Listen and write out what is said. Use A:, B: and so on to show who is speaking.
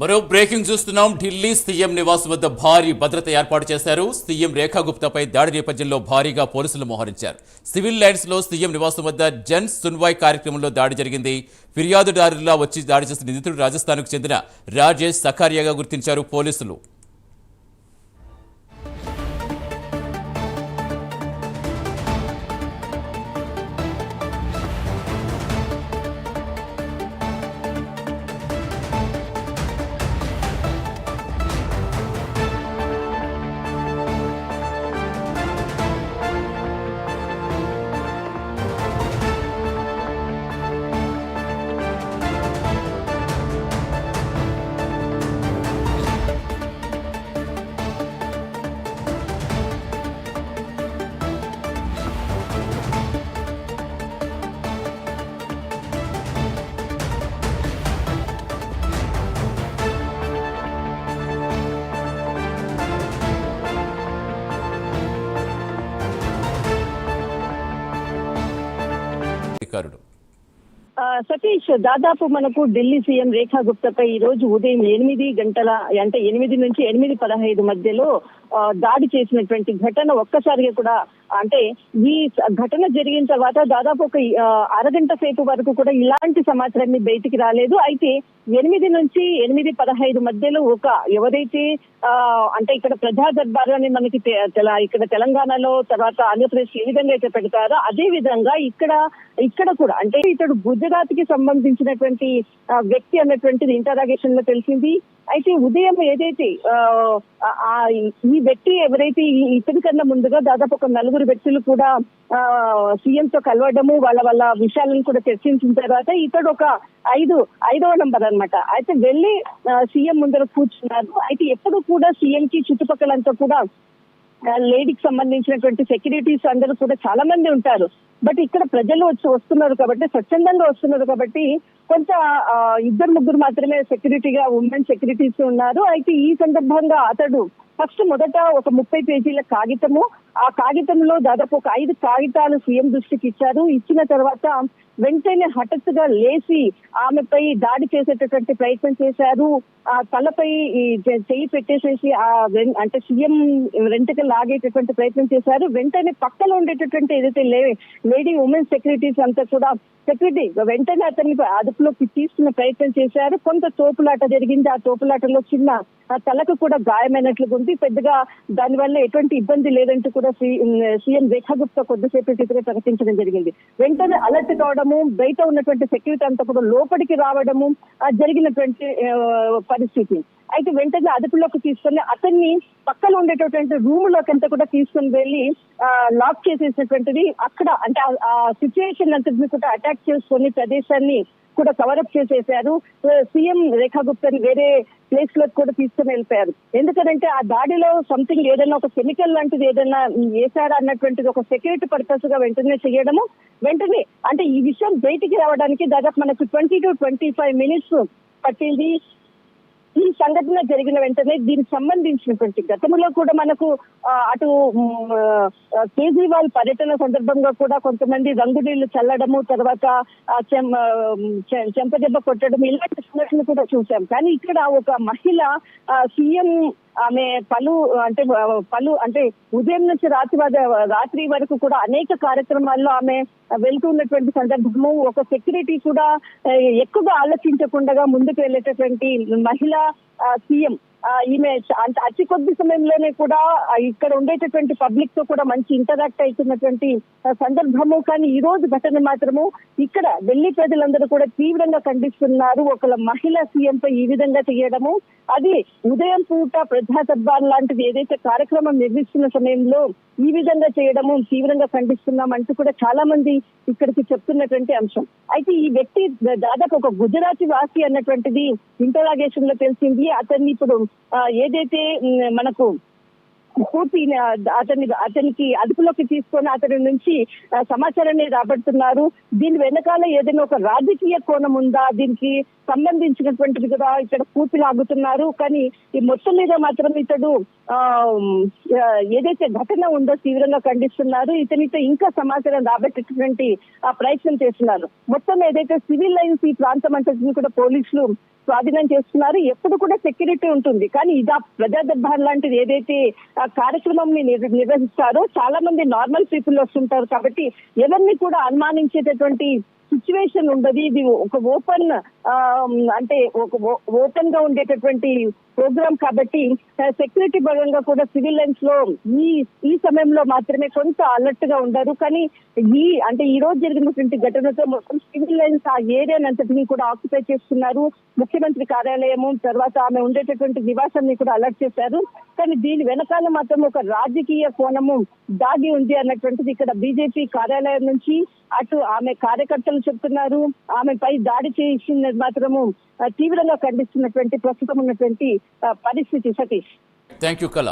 A: మరో బ్రేకింగ్ చూస్తున్నాం. ఢిల్లీ సీఎం నివాస్ వద్ద భారీ భద్రత ఏర్పాటు చేశారు. సీఎం రేఖా గుప్తాపై దాడి నేపథ్యంలో భారీగా పోలీసులు మోహరించారు. సివిల్ లైన్స్లో సీఎం నివాసం వద్ద జన్ సున్వాయ్ కార్యక్రమంలో దాడి జరిగింది. ఫిర్యాదుదారులా వచ్చి దాడి చేసిన నిందితుడు రాజస్థాన్కు చెందిన రాజేష్ సకారియాగా గుర్తించారు పోలీసులు. అధికారులు
B: ఆ, సతీష్ దాదాపు మనకు ఢిల్లీ సీఎం రేఖా గుప్తాపై ఈ రోజు ఉదయం ఎనిమిది గంటల అంటే ఎనిమిది నుంచి ఎనిమిది పదహైదు మధ్యలో దాడి చేసినటువంటి ఘటన ఒక్కసారిగా కూడా అంటే ఈ ఘటన జరిగిన తర్వాత దాదాపు ఒక అరగంట సేపు వరకు కూడా ఇలాంటి సమాచారాన్ని బయటికి రాలేదు. అయితే ఎనిమిది నుంచి ఎనిమిది పదహైదు మధ్యలో ఒక ఎవరైతే ఆ, అంటే ఇక్కడ ప్రజా దర్బార్ అని మనకి తె- తెల- ఇక్కడ తెలంగాణలో తర్వాత ఆంధ్రప్రదేశ్ ఏ విధంగా అయితే పెడతారో అదే విధంగా ఇక్కడ ఇక్కడ కూడా అంటే ఇతడు గుజరాత్కి సంబంధించినటువంటి వ్యక్తి అన్నటువంటిది ఇంటరాగేషన్లో తెలిసింది. అయితే ఉదయం ఏదైతే ఆ, ఆ, ఈ వ్యక్తి ఎవరైతే ఇతని కన్నా ముందుగా దాదాపు ఒక నలుగురు వ్యక్తులు కూడా సీఎం తో కలవడము వాళ్ళ వాళ్ళ విషయాలను కూడా చర్చించిన తర్వాత ఇతడు ఒక ఐదు ఐదవ నంబర్ అన్నమాట. అయితే వెళ్ళి సీఎం ముందర కూర్చున్నారు. అయితే ఎప్పుడు కూడా సీఎం కి చుట్టుపక్కలంతా కూడా లేడీకి సంబంధించినటువంటి సెక్యూరిటీస్ అందరూ కూడా చాలా మంది ఉంటారు. బట్ ఇక్కడ ప్రజలు వచ్చి వస్తున్నారు కాబట్టి స్వచ్ఛందంగా వస్తున్నారు కాబట్టి కొంత ఇద్దరు ముగ్గురు మాత్రమే సెక్యూరిటీగా ఉమెన్ సెక్యూరిటీస్ ఉన్నారు. అయితే ఈ సందర్భంగా అతడు ఫస్ట్ మొదట ఒక ముప్పై పేజీల కాగితము ఆ కాగితంలో దాదాపు ఒక ఐదు కాగితాలు సీఎం దృష్టికి ఇచ్చారు. ఇచ్చిన తర్వాత వెంటనే హఠాత్తుగా లేచి ఆమెపై దాడి చేసేటటువంటి ప్రయత్నం చేశారు. ఆ తలపై ఈ చెయ్యి పెట్టేసేసి ఆ అంటే సీఎం వెంటకి లాగేటటువంటి ప్రయత్నం చేశారు. వెంటనే పక్కన ఉండేటటువంటి ఏదైతే లే- లేడీ ఉమెన్ సెక్యూరిటీస్ అంతా కూడా సెక్యూరిటీ. వెంటనే అతన్ని అదుపులోకి తీసుకునే ప్రయత్నం చేశారు. కొంత తోపులాట జరిగింది. ఆ తోపులాటలో చిన్న తలకు కూడా గాయమైనట్లుగా ఉంది. పెద్దగా దానివల్ల ఎటువంటి ఇబ్బంది లేదంటూ కూడా సీఎం రేఖా గుప్తా కొద్దిసేపు క్రితమే ప్రకటించడం జరిగింది. వెంటనే అలర్ట్ కావడము బయట ఉన్నటువంటి సెక్యూరిటీ అంతా కూడా లోపలికి రావడము జరిగినటువంటి పరిస్థితి. అయితే వెంటనే అదుపులోకి తీసుకొని అతన్ని పక్కన ఉండేటటువంటి రూమ్లోకి అంతా కూడా తీసుకొని వెళ్ళి లాక్ చేసేసినటువంటిది అక్కడ అంటే ఆ- సిచ్యువేషన్ అంతటిని కూడా అటాక్ చేసుకొని ప్రదేశాన్ని కూడా కవరప్ చేసేసారు సీఎం రేఖా గుప్తాని వేరే ప్లేస్లోకి కూడా తీసుకుని వెళ్ళిపోయారు. ఎందుకంటే ఆ దాడిలో సంథింగ్ ఏదైనా ఒక కెమికల్ లాంటిది ఏదైనా వేశారా అన్నటువంటిది ఒక సెక్యూరిటీ పర్పస్గా వెంటనే చేయడము వెంటనే అంటే ఈ విషయం బయటికి రావడానికి దాదాపు మనకు twenty to twenty five minutes పట్టింది. ఈ సంఘటన జరిగిన వెంటనే దీనికి సంబంధించినటువంటి గతంలో కూడా మనకు అటు కేజ్రీవాల్ పర్యటన సందర్భంగా కూడా కొంతమంది రంగు నీళ్ళు చల్లడము తర్వాత చె- చెంపదెబ్బ కొట్టడం ఇలాంటి సంఘటనలు కూడా చూసాం కానీ ఇక్కడ ఒక మహిళ సీఎం ఆమె పలు అంటే పలు అంటే ఉదయం నుంచి రాత్రి రాత్రి వరకు కూడా అనేక కార్యక్రమాల్లో ఆమె వెళ్తూ ఉన్నటువంటి సందర్భము ఒక సెక్యూరిటీ కూడా ఎక్కువగా ఆలోచించకుండా ముందుకు వెళ్ళేటటువంటి మహిళ off సీఎం ఈమె అంత అతి కొద్ది సమయంలోనే కూడా ఇక్కడ ఉండేటటువంటి పబ్లిక్తో కూడా మంచి ఇంటరాక్ట్ అవుతున్నటువంటి సందర్భము. కానీ ఈ రోజు ఘటన మాత్రము ఇక్కడ ఢిల్లీ ప్రజలందరూ కూడా తీవ్రంగా ఖండిస్తున్నారు. ఒక మహిళ సీఎం పై ఈ విధంగా చేయడము. అది ఉదయం పూట ప్రజా దర్బార్ లాంటిది ఏదైతే కార్యక్రమం నిర్మిస్తున్న సమయంలో ఈ విధంగా చేయడము తీవ్రంగా ఖండిస్తున్నాం అంటూ కూడా చాలా మంది ఇక్కడికి చెప్తున్నటువంటి అంశం. అయితే ఈ వ్యక్తి దాదాపు ఒక గుజరాతీ వాసి అన్నటువంటిది ఇంటరాగేషన్లో తెలిసింది. అతన్ని ఇప్పుడు ఏదైతే మనకు పూర్తి అతని అతనికి అదుపులోకి తీసుకొని అతని నుంచి సమాచారాన్ని రాబడుతున్నారు. దీని వెనకాల ఏదైనా ఒక రాజకీయ కోణం ఉందా? దీనికి సంబంధించినటువంటిది కూడా ఇక్కడ పూర్తి లాగుతున్నారు. కానీ ఈ మొత్తం మీద మాత్రం ఇతడు ఆ ఏదైతే ఘటన ఉందో తీవ్రంగా ఖండిస్తున్నారు. ఇతనితో ఇంకా సమాచారం రాబట్టేటటువంటి ప్రయత్నం చేస్తున్నారు. మొత్తం ఏదైతే సివిల్ లైన్స్ ఈ ప్రాంతం అంతటిని కూడా పోలీసులు స్వాధీనం చేస్తున్నారు ఎప్పుడు కూడా సెక్యూరిటీ ఉంటుంది. కానీ ఇదా ప్రజా దర్బార్ లాంటిది ఏదైతే కార్యక్రమం నిర్వహిస్తారో చాలా మంది నార్మల్ పీపుల్ వస్తుంటారు కాబట్టి ఎవరిని కూడా అనుమానించేటటువంటి సిచ్యువేషన్ ఉండదు. ఇది ఒక ఓపెన్ అంటే ఒక ఓపెన్గా ఉండేటటువంటి ప్రోగ్రామ్ కాబట్టి సెక్యూరిటీ పరంగా కూడా సివిల్ లైన్స్లో ఈ ఈ సమయంలో మాత్రమే కొంత అలర్ట్గా ఉండరు. కానీ ఈ అంటే ఈ రోజు జరిగినటువంటి ఘటనతో మొత్తం సివిల్ లైన్స్ ఆ ఏరియానంతటిని కూడా ఆక్యుపై చేస్తున్నారు. ముఖ్యమంత్రి కార్యాలయము తర్వాత ఆమె ఉండేటటువంటి నివాసాన్ని కూడా అలర్ట్ చేశారు. కానీ దీని వెనకాల మాత్రం ఒక రాజకీయ కోణము దాగి ఉంది అన్నటువంటిది ఇక్కడ బీజేపీ కార్యాలయం నుంచి అటు ఆమె కార్యకర్తలు చెప్తున్నారు. ఆమెపై దాడి చేసింది మాత్రము తీవ్రంగా ఖండిస్తున్నటువంటి ప్రస్తుతం ఉన్నటువంటి పరిస్థితి సతీష్.
A: థ్యాంక్ యూ కళ